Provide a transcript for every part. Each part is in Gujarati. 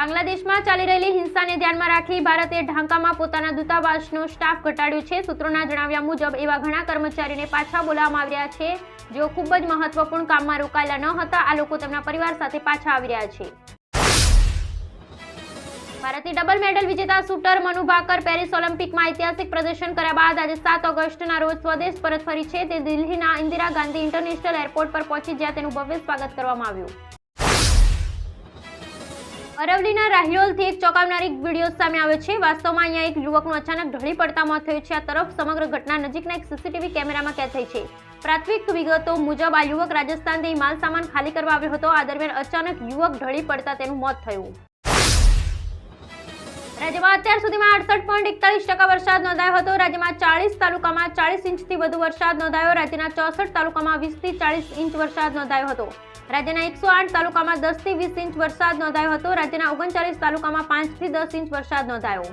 બાંગ્લાદેશમાં ચાલી રહેલી હિંસાને ધ્યાનમાં રાખી ભારતે ઢાંકામાં પોતાના દૂતાવાસનો સ્ટાફ ઘટાડ્યો છે. સૂત્રોના જણાવ્યા મુજબ, એવા ઘણા કર્મચારીને પાછા બોલાવવામાં આવી રહ્યા છે, જેઓ ખૂબ જ મહત્વપૂર્ણ કામમાં રોકાયેલા ન હતા. આ લોકો તેમના પરિવાર સાથે પાછા આવી રહ્યા છે. ભારતની ડબલ મેડલ વિજેતા શૂટર મનુ ભાકર પેરિસ ઓલિમ્પિકમાં ઐતિહાસિક પ્રદર્શન કર્યા બાદ આજે સાત ઓગસ્ટના રોજ સ્વદેશ પરત ફરી છે. તે દિલ્હીના ઇન્દિરા ગાંધી ઇન્ટરનેશનલ એરપોર્ટ પર પહોંચી, જ્યાં તેનું ભવ્ય સ્વાગત કરવામાં આવ્યું. અરવલીના રાહિયોલથી એક ચોંકાવનારી વીડિયો સામે આવ્યો છે. વાસ્તવમાં અહીંયા એક યુવકનું અચાનક ઢળી પડતા મોત થયું છે. આ તરફ સમગ્ર ઘટના નજીકના એક સીસીટીવી કેમેરામાં કેદ થઈ છે. પ્રાથમિક વિગતો મુજબ આ યુવક રાજસ્થાનથી માલ સામાન ખાલી કરવા આવ્યો હતો. આ દરમિયાન અચાનક યુવક ઢળી પડતા તેનું મોત થયું. રાજ્યમાં અત્યાર સુધીમાં અડસઠ પોઈન્ટ એકતાલીસ ટકા વરસાદ નોંધાયો હતો. રાજ્યમાં ચાલીસ તાલુકામાં ચાલીસ ઇંચથી વધુ વરસાદ નોંધાયો. રાજ્યના ચોસઠ તાલુકામાં વીસથી ચાલીસ ઇંચ વરસાદ નોંધાયો હતો. રાજ્યના એકસો આઠ તાલુકામાં દસથી વીસ ઇંચ વરસાદ નોંધાયો હતો. રાજ્યના ઓગણચાલીસ તાલુકામાં પાંચથી દસ ઇંચ વરસાદ નોંધાયો.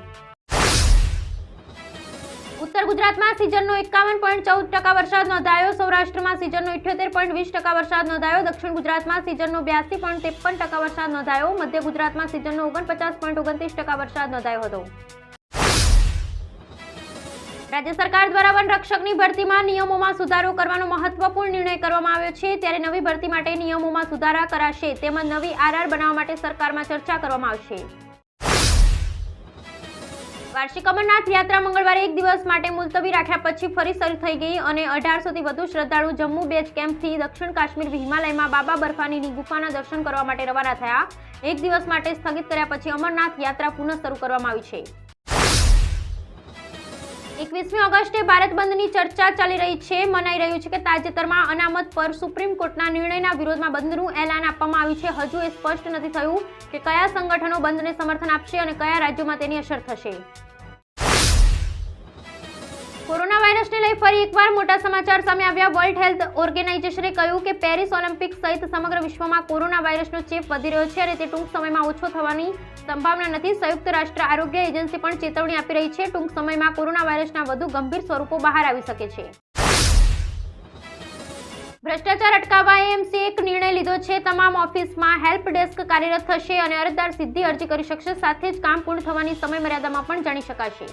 ઉત્તર ગુજરાતમાં સિઝનનો એકાવન પોઈન્ટ ચૌદ ટકા વરસાદ નોંધાયો. સૌરાષ્ટ્રમાં સિઝનનો ઇઠ્યોતેર પોઈન્ટ વીસ ટકા વરસાદ નોંધાયો. દક્ષિણ ગુજરાતમાં સિઝનનો બ્યાસી પોઈન્ટ ત્રેપન ટકા વરસાદ નોંધાયો. મધ્ય ગુજરાતમાં સિઝનનો ઓગણપચાસ પોઈન્ટ ઓગણત્રીસ ટકા વરસાદ નોંધાયો હતો. રાજ્ય સરકાર દ્વારા વન રક્ષકની ભરતીમાં નિયમોમાં સુધારો કરવાનો મહત્વપૂર્ણ નિર્ણય કરવામાં આવ્યો છે. ત્યારે નવી ભરતી માટે નિયમોમાં સુધારા કરાશે. તેમજ નવી આરઆર બનાવવા માટે સરકારમાં ચર્ચા કરવામાં આવશે. વાર્ષિક અમરનાથ યાત્રા મંગળવારે એક દિવસ માટે મુલતવી રાખ્યા પછી ફરી શરૂ થઈ ગઈ અને અઢારસોથી વધુ શ્રદ્ધાળુ જમ્મુ બેઝ કેમ્પથી દક્ષિણ કાશ્મીર હિમાલયમાં બાબા બર્ફાનીની ગુફાના દર્શન કરવા માટે રવાના થયા. એક દિવસ માટે સ્થગિત કર્યા પછી અમરનાથ યાત્રા પુનઃ શરૂ કરવામાં આવી છે. એકવીસમી ઓગસ્ટે ભારત બંધની ચર્ચા ચાલી રહી છે. મનાઈ રહ્યું છે કે તાજેતરમાં અનામત પર સુપ્રીમ કોર્ટના નિર્ણયના વિરોધમાં બંધનું એલાન આપવામાં આવ્યું છે. હજુ એ સ્પષ્ટ નથી થયું કે કયા સંગઠનો બંધને સમર્થન આપશે અને કયા રાજ્યોમાં તેની અસર થશે. વાયરસને લઈ ફરી એકવાર મોટા સમાચાર સામે આવ્યા. વર્લ્ડ હેલ્થ ઓર્ગેનાઇઝેશને કહ્યું કે પેરિસ ઓલિમ્પિક સહિત સમગ્ર વિશ્વમાં કોરોના વાયરસનો ચેપ વધી રહ્યો છે અને તે ટૂંક સમયમાં ઓછો થવાની સંભાવના નથી. સંયુક્ત રાષ્ટ્ર આરોગ્ય એજન્સી પણ ચેતવણી આપી રહી છે. ટૂંક સમયમાં કોરોના વાયરસના વધુ ગંભીર સ્વરૂપો બહાર આવી શકે છે. ભ્રષ્ટાચાર અટકાવવા એએમસી એક નિર્ણય લીધો છે. તમામ ઓફિસમાં હેલ્પ ડેસ્ક કાર્યરત થશે અને અરજદાર સીધી અરજી કરી શકશે. સાથે જ કામ પૂર્ણ થવાની સમયમર્યાદામાં પણ જાણી શકાશે.